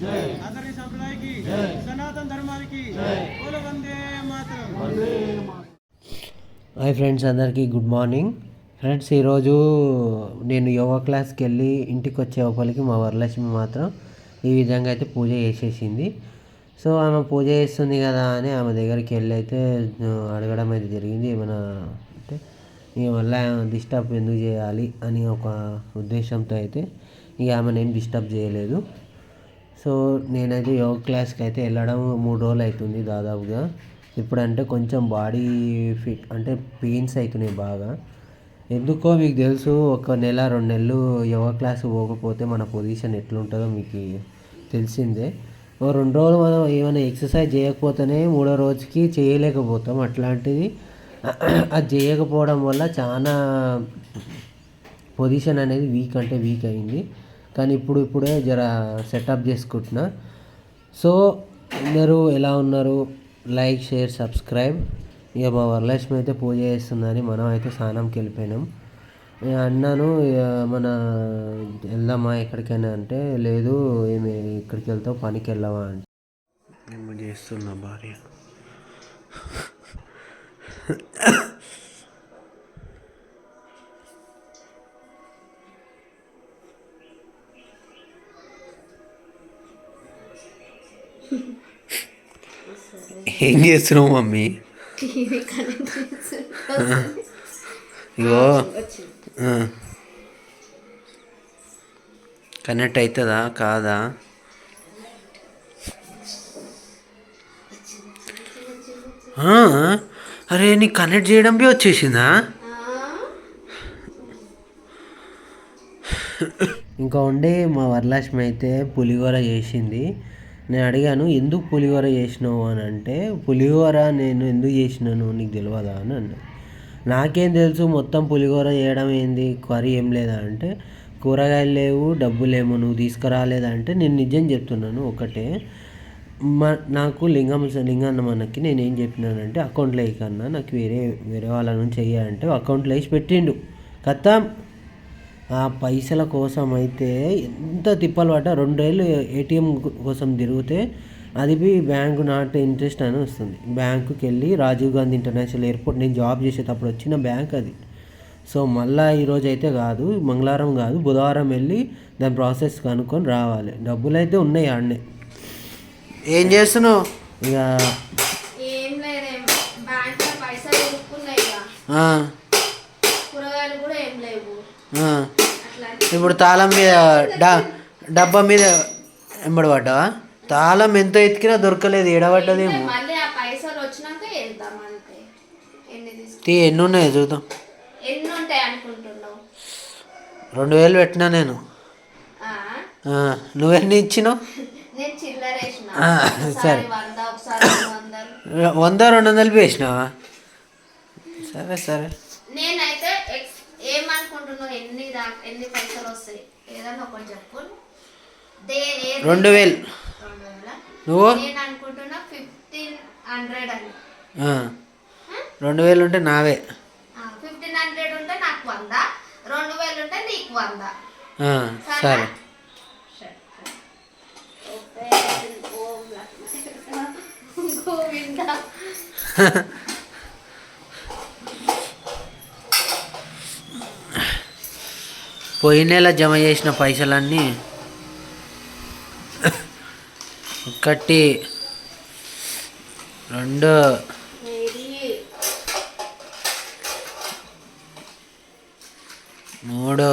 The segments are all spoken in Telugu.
సంప్రదాయకి సనాతన ధర్మానికి బోల వందే మాతరం. హాయ్ ఫ్రెండ్స్ అందరికీ గుడ్ మార్నింగ్. ఫ్రెండ్స్ ఈరోజు నేను యోగా క్లాస్కి వెళ్ళి ఇంటికి వచ్చే లోపలికి మా వరలక్ష్మి మాత్రం ఈ విధంగా అయితే పూజ చేసేసింది. సో ఆమె పూజ చేస్తుంది కదా అని ఆమె దగ్గరికి వెళ్ళి అయితే అడగడం అయితే జరిగింది. ఏమైనా అంటే ఇక మళ్ళీ డిస్టర్బ్ ఎందుకు చేయాలి? అని ఒక ఉద్దేశంతో అయితే ఇక ఆమెను ఏం డిస్టర్బ్ చేయలేదు. సో నేనైతే యోగా క్లాస్కి అయితే వెళ్ళడం మూడు రోజులు అవుతుంది దాదాపుగా. ఇప్పుడంటే కొంచెం బాడీ ఫిట్ అంటే పెయిన్స్ అవుతున్నాయి బాగా. ఎందుకో మీకు తెలుసు ఒక నెల రెండు నెలలు యోగా క్లాస్ పోకపోతే మన పొజిషన్ ఎట్లుంటుందో మీకు తెలిసిందే. ఓ రెండు రోజులు మనం ఏమైనా ఎక్సర్సైజ్ చేయకపోతేనే మూడో రోజుకి చేయలేకపోతాం అట్లాంటిది. అది చేయకపోవడం వల్ల చాలా పొజిషన్ అనేది వీక్ అంటే వీక్ అయింది. కానీ ఇప్పుడు ఇప్పుడే జర సెటప్ చేసుకుంటున్నా. సో అందరూ ఎలా ఉన్నారు? Like share subscribe. ఇక మా వరలక్ష్మి అయితే పూజ చేస్తుందని మనం అయితే స్నానంకి వెళ్ళిపోయినాం. ఇక అన్నాను ఇక మన వెళ్దామా ఎక్కడికైనా అంటే లేదు ఏమి ఇక్కడికి వెళ్తావు పనికి వెళ్ళావా అంటే. చేస్తున్నా భార్య. ఏం చేస్తున్నావు మమ్మీ? ఇగో. కనెక్ట్ అవుతుందా? కాదా? అరే నీకు కనెక్ట్ చేయడం బి వచ్చేసిందా? ఇంకా ఉండి మా వరలక్ష్మి అయితే పులిహోర చేసింది. నేను అడిగాను ఎందుకు పులిహోర చేసినావు? అని అంటే పులిహోర నేను ఎందుకు చేసినాను? నీకు తెలియదా అని అన్నది నాకేం తెలుసు మొత్తం పులిహోర చేయడం ఏంది? కర్రీ ఏం లేదా? అంటే కూరగాయలు లేవు డబ్బులేమో నువ్వు తీసుకురాలేదా? అంటే నేను నిజం చెప్తున్నాను ఒకటే. మా నాకు లింగం లింగన్న మనకి నేను ఏం చెప్పినానంటే అకౌంట్లో వేయకన్నా నాకు వేరే వేరే వాళ్ళ నుంచి వెయ్యాలంటే అకౌంట్లో వేసి పెట్టిండు. కథ ఆ పైసల కోసం అయితే ఎంత తిప్పలు పడ్డా రెండేళ్ళు ఏటీఎం కోసం తిరిగితే అది బి బ్యాంకు నాట్ ఇంట్రెస్ట్ అని వస్తుంది. బ్యాంకుకి వెళ్ళి రాజీవ్ గాంధీ ఇంటర్నేషనల్ ఎయిర్పోర్ట్ నేను జాబ్ చేసేటప్పుడు వచ్చిన బ్యాంక్ అది. సో మళ్ళా ఈరోజు అయితే కాదు మంగళవారం కాదు బుధవారం వెళ్ళి దాని ప్రాసెస్ కనుక్కొని రావాలి. డబ్బులు అయితే ఉన్నాయి ఆడనే. ఏం చేస్తున్నావు? ఇక ఏం లేదేం బ్యాంక్లో పైసలు ఇరుక్కున్నాయి ఇక ఆ, కూరగాయలు కూడా ఏం లేవు ఆ. అట్లా ఇప్పుడు తాళం మీద డా డబ్బా మీద ఎంబడి పడ్డావా తాళం ఎంత ఎతికినా దొరకలేదు ఎడబడ్డదేమో. తీ ఎన్ని ఉన్నాయో చూద్దాం. రెండు వేలు పెట్టినా నేను. నువ్వెన్ని ఇచ్చినావు? సరే. వంద రెండు వందలు వేసినావా? సరే సరే. ఏమనుకుంటున్నావు ఎన్ని పైసలు వస్తాయి? ఏదన్నా ఒకటి చెప్పు. రెండు వేలు. నువ్వు? నేను అనుకుంటున్నా ఫిఫ్టీన్ హండ్రెడ్ అని. రెండు వేలు ఉంటే నావే. ఫిఫ్టీన్ హండ్రెడ్ ఉంటే నాకు వంద. రెండు వేలు ఉంటే నీకు వంద. సరే. గోవింద. పోయిన నెల జమ చేసిన పైసలన్నీ ఒకటి రెండు మూడు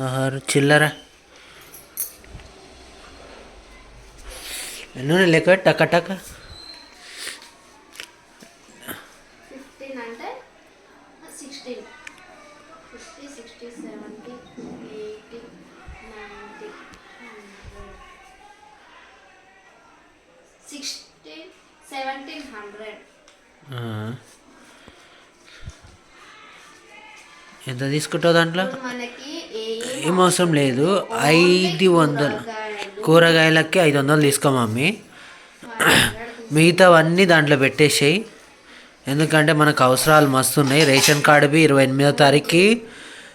ఆహారు చిల్లరా ఎన్నో లెక్క టక టక ఫిఫ్టీన్ అంటే sixteen fifty sixty seventy eighty ninety hundred sixteen. Seventeen hundred. ఆ. ఎంత తీసుకుంటావు దాంట్లో? ఏం అవసరం లేదు ఐదు వందలు. కూరగాయలకి ఐదు వందలు తీసుకో మమ్మీ. మిగతావన్నీ దాంట్లో పెట్టేసాయి. ఎందుకంటే మనకు అవసరాలు మస్తు ఉన్నాయి. రేషన్ కార్డువి ఇరవై ఎనిమిదో తారీఖుకి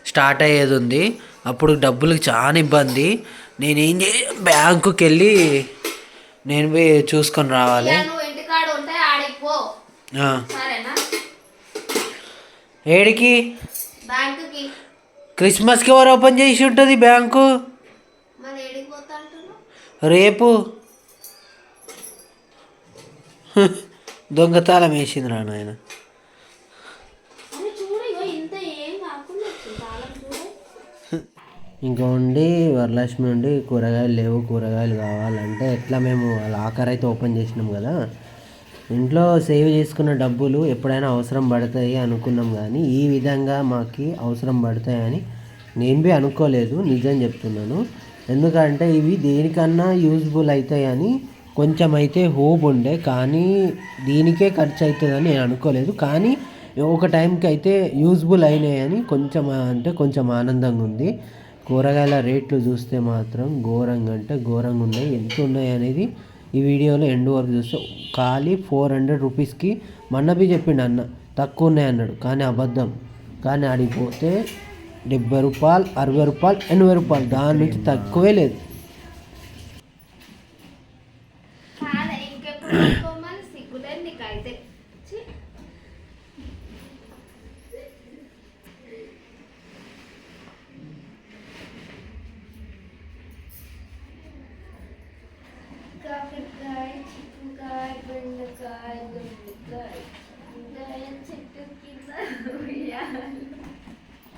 స్టార్ట్ అయ్యేది ఉంది. అప్పుడు డబ్బులకు చాలా ఇబ్బంది. నేనేం చే బ్యాంకుకి వెళ్ళి నేను పోయి చూసుకొని రావాలి. ఏడికి? క్రిస్మస్కి ఎవరు ఓపెన్ చేసి ఉంటుంది బ్యాంకు మరి ఏడికి పోతా అంటున్నావు రేపు దొంగతాళం వేసింది రా నాయన. ఇంకా ఉండి వరలక్ష్మి ఉండి కూరగాయలు లేవు కూరగాయలు కావాలంటే ఎట్లా మేము లాకర్ అయితే ఓపెన్ చేసినాం కదా. ఇంట్లో సేవ్ చేసుకున్న డబ్బులు ఎప్పుడైనా అవసరం పడతాయి అనుకున్నాం కానీ ఈ విధంగా మాకు అవసరం పడతాయని నేను బి అనుకోలేదు నిజం చెప్తున్నాను. ఎందుకంటే ఇవి దేనికన్నా యూజ్ఫుల్ అవుతాయని కొంచెం అయితే హోప్ ఉండే కానీ దీనికే ఖర్చు అవుతుందని నేను అనుకోలేదు. కానీ ఒక టైంకి అయితే యూజ్ఫుల్ అయినాయని కొంచెం అంటే కొంచెం ఆనందంగా ఉంది. కూరగాయల రేట్లు చూస్తే మాత్రం ఘోరంగా అంటే ఘోరంగా ఉన్నాయి. ఎంత ఉన్నాయి అనేది ఈ వీడియోలో ఎండ్ వరకు చూస్తే ఖాళీ ఫోర్ హండ్రెడ్ రూపీస్కి మన్నబి చెప్పిండు అన్న. తక్కువ ఉన్నాయి అన్నాడు. కానీ అబద్ధం. కానీ ఆడికి డెబ్బై రూపాయలు అరవై రూపాయలు ఎనభై రూపాయలు. దాని నుంచి తక్కువే లేదు.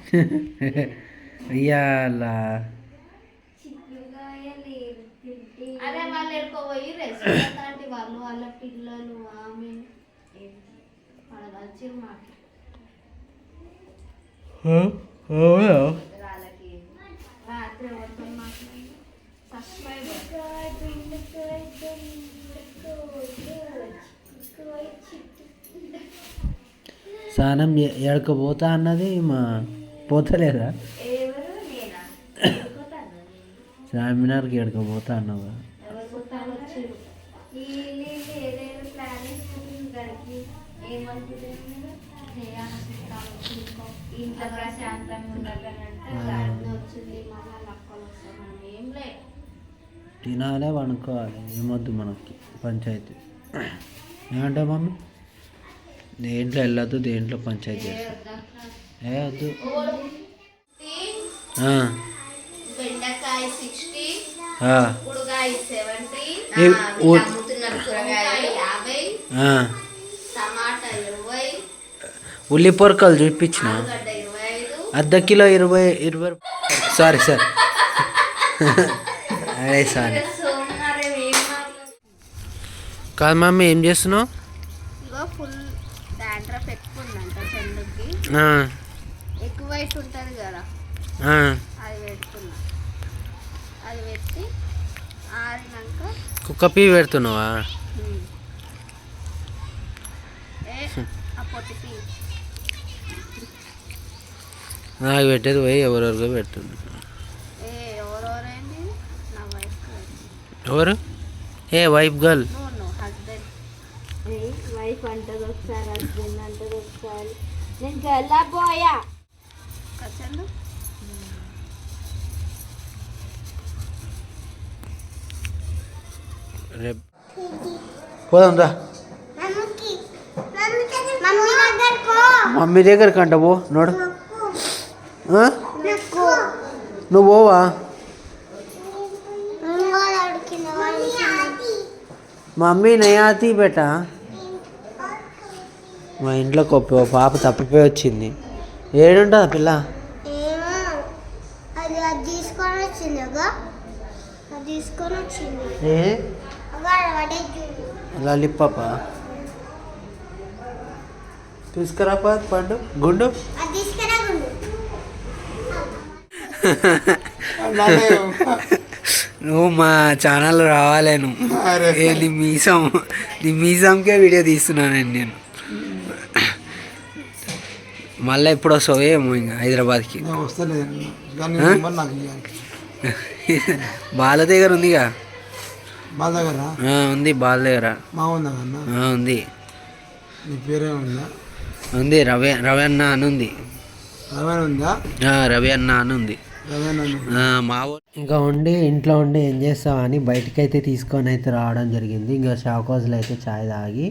అయ్యాలా అదే వాళ్ళు ఎడుకోపోయి రెస్టారెంట్ అంటే వాళ్ళు వాళ్ళ పిల్లలు ఆమె వాళ్ళ వచ్చి మాట వాళ్ళకి రాత్రి ఎవరితో మాట్లాడి సబ్స్క్రైబర్. స్నానం ఎడకపోతా అన్నది మా పోతలేదా? చార్మినార్కి ఎడకపోతా అన్నావా? తినాలే వండుకోవాలి. ఏమొద్దు మనకి పంచాయతీ. ఏమంటావు మమ్మీ? దేంట్లో వెళ్ళొద్దు దేంట్లో పంచాయతీ చేస్తాం ఏ వద్దు బెండకాయ సిక్స్టీ సెవెంటీ యాభై. టమాటా ఇరవై ఉల్లి పొరకలు చూపించిన అర్ధ కిలో ఇరవై ఇరవై సారీ సార్. అదే సారీ. కాదు మమ్మీ ఏం చేస్తున్నావు? వైట్ ఉంటుంది కదా ఆ. అది పెడుతున్నా. అది పెట్టి ఆరినాక కుక్క పీ పెడుతున్నావా? నాకు పెట్టేది పోయి ఎవరెవరికో పెడుతుంది. ఏ ఎవరెవరేంటి నా వైఫ్ ఎవరు? ఏ wife girl? No no husband. Wife అంటది ఒకసారి హస్బెండ్ అంటది ఒకసారి. నేను గల్లా పోయా? రేపు పోదాం రా. మమ్మీ దగ్గరికి అంట పో నోడు? నువ్వు పోవా? మమ్మీ నయాతి బేట? మా ఇంట్లో పాప తప్పిపోయి వచ్చింది. ఏడుంటుంది పిల్ల ఏమో అది అది తీసుకొని వచ్చింది ఒక అది తీసుకొని వచ్చింది. ఏ? లాలిపాప? తీసుకురా పండు. గుండు. నువ్వు మా ఛానల్ రావాలే నువ్వు. నీ మీసం నీ మీసంకే వీడియో తీస్తున్నానండి నేను మళ్ళీ ఎప్పుడు వస్తావు ఏమో ఇంకా హైదరాబాద్కి. బాల దగ్గర ఉందిగా. బాల దగ్గర ఆ, ఉంది బాల్ దగ్గర మా ఉందా అన్న? ఆ, ఉంది. నీ పేరే ఉందా? ఉంది రవి రవి అన్న అని ఉంది. రవేణ ఉందా? ఆ, రవి అన్న అని ఉంది. మా ఇంకా ఉండి ఇంట్లో ఉండి ఏం చేస్తామని బయటకి అయితే తీసుకొని అయితే రావడం జరిగింది. ఇంకా షాక్ హౌస్లో అయితే చాయ్ తాగి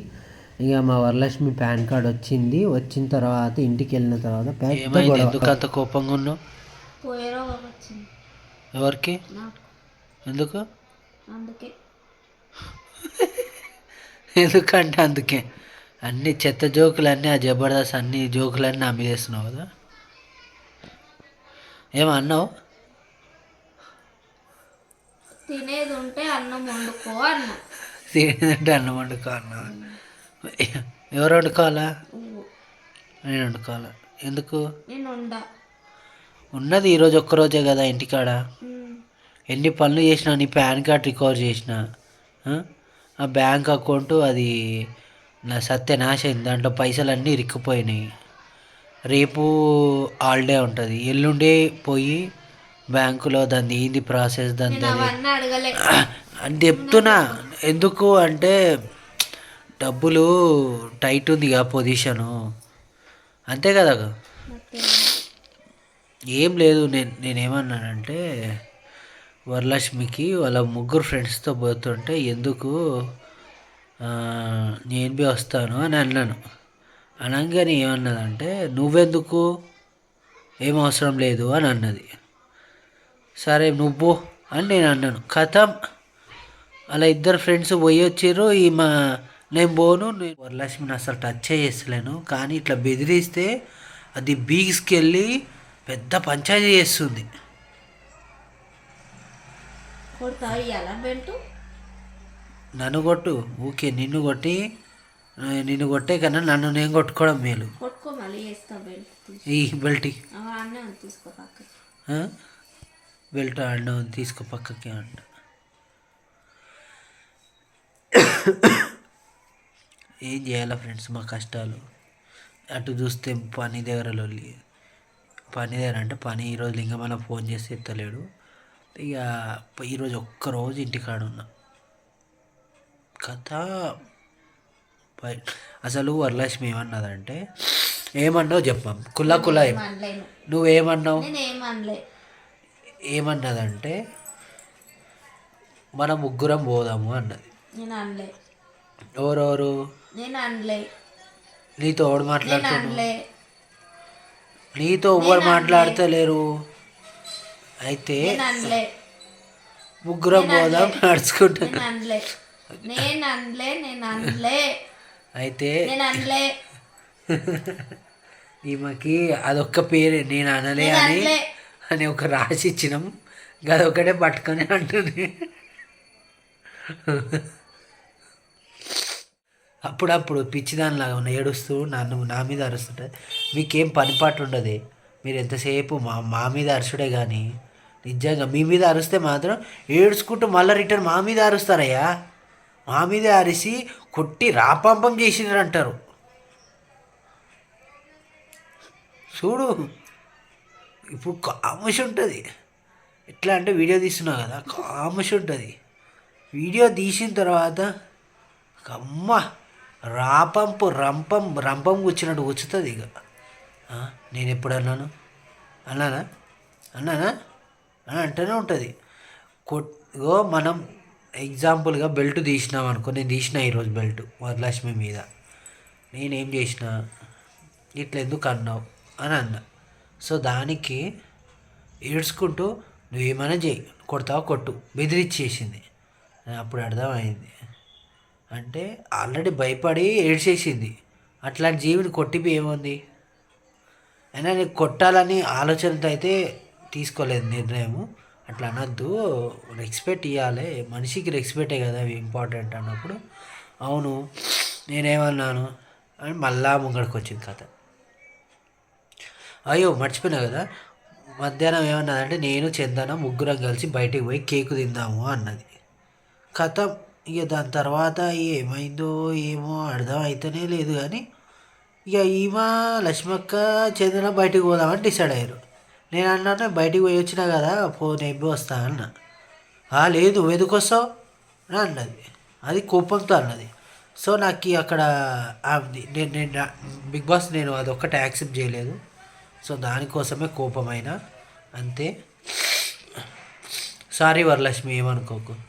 ఇక మా వరలక్ష్మి పాన్ కార్డ్ వచ్చింది. వచ్చిన తర్వాత ఇంటికి వెళ్ళిన తర్వాత కోపంగా ఉన్నావు? ఎవరికి? ఎందుకు? అందుకే. ఎందుకంటే అందుకే. అన్ని చెత్త జోకులు అన్నీ ఆ జబర్దస్త్ అన్ని జోకులన్నీ నా మీద వేస్తున్నావు కదా. ఏమన్నావు తినేది ఉంటే అన్నం వండుకో అన్న. తినేదంటే అన్నం వండుకో అన్నా ఎవరు వండుకోవాలా? నేను వండుకోవాలా. ఎందుకు? నేను ఉండా ఉన్నది ఈరోజు ఒక్కరోజే కదా ఇంటికాడ. ఎన్ని పనులు చేసినా నీ పాన్ కార్డ్ రికవర్ చేసిన ఆ? ఆ బ్యాంక్ అకౌంట్ అది నా సత్యనాశ అయింది దాంట్లో పైసలు అన్నీ ఇరుక్కుపోయినాయి. రేపు హాలిడే ఉంటుంది. ఎల్లుండే పోయి బ్యాంకులో దాన్ని ఏంది ప్రాసెస్ దాని అని చెప్తున్నా. ఎందుకు అంటే డబ్బులు టైట్ ఉంది కదా పొజిషను. అంతే కదా. ఏం లేదు నేను నేనేమన్నానంటే వరలక్ష్మికి వాళ్ళ ముగ్గురు ఫ్రెండ్స్తో పోతుంటే ఎందుకు నేను బి వస్తాను అని అన్నాను. అనగానే ఏమన్నదంటే నువ్వెందుకు? ఏం అవసరం లేదు అని అన్నది. సరే నువ్వు అని నేను అన్నాను. కథం అలా ఇద్దరు ఫ్రెండ్స్ పోయి వచ్చారు ఈ మా నేను పోను నేను వరలక్ష్మిని అసలు టచ్ చేస్తలేను కానీ ఇట్లా బెదిరిస్తే అది బీగ్స్కెళ్ళి పెద్ద పంచాయతీ చేస్తుంది. నన్ను కొట్టు. ఊకే నిన్ను కొట్టి నిన్ను కొట్టే కన్నా నన్ను నేను కొట్టుకోవడం మేలు. వేస్తా బెల్ట్ ఈ బెల్ట్ అన్నీ తీసుకో పక్కకి. బెల్ట్ ఆడిన తీసుకో పక్కకి అంట. ఏం చేయాలా ఫ్రెండ్స్ మా కష్టాలు? అటు చూస్తే పని దగ్గర లొల్లి పని అంటే పని ఈరోజు లింగమన్న ఫోన్ చేసి ఎత్తలేడు. ఇక ఈరోజు ఒక్కరోజు ఇంటికాడ ఉన్నా. కథ అసలు వరలక్ష్మి ఏమన్నదంటే ఏమన్నావు చెప్పాం కుల్లా కుల్లా నువ్వేమన్నావు? ఏమన్నదంటే మన ముగ్గురం పోదాము అన్నది. ఎవరెవరు? నీతో ఎవడు నేను మాట్లాడుతున్నావు నీతో ఎవరు మాట్లాడతలేరు. అయితే ముగ్గురం పోదాం నడుచుకుంటా. అయితే ఈమెకి అదొక్క పేరే నేను అనలే అని అని ఒక రాసి ఇచ్చినాం. అదొకటే పట్టుకొని అంటుంది. అప్పుడప్పుడు పిచ్చిదానిలాగా ఉన్న ఏడుస్తూ నన్ను నా మీద అరుస్తుంటుంది మీకేం పనిపాటు ఉండదు మీరు ఎంతసేపు మా మా మీద అరుచుడే కానీ నిజంగా మీ మీద అరిస్తే మాత్రం ఏడ్చుకుంటూ మళ్ళీ రిటర్న్ మా మీద అరుస్తారయ్యా. మా మీద అరిసి కొట్టి రాపంపం చేసినారు అంటారు చూడు ఇప్పుడు కామష్ ఉంటుంది ఎట్లా అంటే వీడియో తీస్తున్నావు కదా కామష్ ఉంటుంది వీడియో తీసిన తర్వాత అమ్మ! రాపంపు రంపం రంపం కూర్చున్నట్టు వచ్చుతుంది ఇక నేను ఎప్పుడు అన్నాను? అన్నానా? అన్నానా? అని అంటూనే ఉంటుంది. కొట్గో మనం ఎగ్జాంపుల్గా బెల్ట్ తీసినాం అనుకో నేను తీసిన ఈరోజు బెల్ట్ వరలక్ష్మి మీద. నేనేం చేసిన? ఇట్లా ఎందుకు అన్నావు? అని అన్నా. సో దానికి ఏడ్చుకుంటూ నువ్వేమైనా చేయి కొడతావా కొట్టు. బెదిరిచ్చేసింది. అప్పుడు అర్థమైంది. అంటే ఆల్రెడీ భయపడి ఏడ్చేసింది. అట్లాంటి జీవిని కొట్టిపి ఏముంది? అయినా నీకు కొట్టాలని ఆలోచనతో అయితే తీసుకోలేదు నిర్ణయము. అట్లా అనొద్దు. రెస్పెక్ట్ ఇవ్వాలి మనిషికి రెస్పెక్టే కదా అవి ఇంపార్టెంట్ అన్నప్పుడు. అవును నేనేమన్నాను? అని మళ్ళా ముంగడికి వచ్చింది కథ. అయ్యో మర్చిపోయినా కదా? మధ్యాహ్నం ఏమన్నదంటే నేను చందన ముగ్గురం కలిసి బయటికి పోయి కేకు తిందాము అన్నది. కథ ఇక దాని తర్వాత ఏమైందో ఏమో అర్థం అయితేనే లేదు కానీ ఇక ఈమె లక్ష్మక్క చెందిన బయటికి పోదామని డిసైడ్ అయ్యారు. నేను అన్నాను బయటికి పోయి వచ్చినా కదా ఫోన్ నేను వస్తా అన్న. లేదు నువ్వు ఎందుకు వస్తావు? అని అన్నది. అది కోపంతో అన్నది. సో నాకు అక్కడ నేను నేను బిగ్ బాస్ నేను అది ఒక్కటే యాక్సెప్ట్ చేయలేదు. సో దానికోసమే కోపమైన అంతే. సారీ వరలక్ష్మి ఏమనుకోకు.